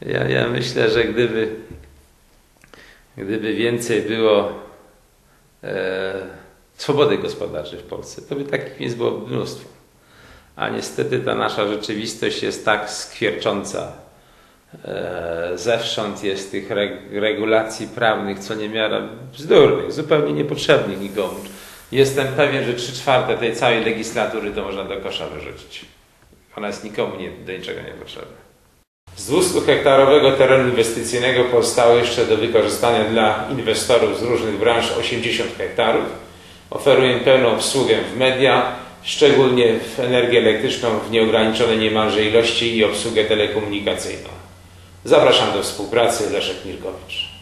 Ja myślę, że gdyby, gdyby więcej było e, swobody gospodarczej w Polsce, to by takich miejsc było mnóstwo. A niestety ta nasza rzeczywistość jest tak skwiercząca. E, zewsząd jest tych regulacji prawnych, co niemiara bzdurnych, zupełnie niepotrzebnych nikomu. Jestem pewien, że trzy czwarte tej całej legislatury to można do kosza wyrzucić. Ona jest nikomu nie, do niczego nie potrzebna. Z 200 hektarowego terenu inwestycyjnego pozostało jeszcze do wykorzystania dla inwestorów z różnych branż 80 hektarów. Oferuję pełną obsługę w media, szczególnie w energię elektryczną w nieograniczonej niemalże ilości i obsługę telekomunikacyjną. Zapraszam do współpracy. Leszek Mirkowicz.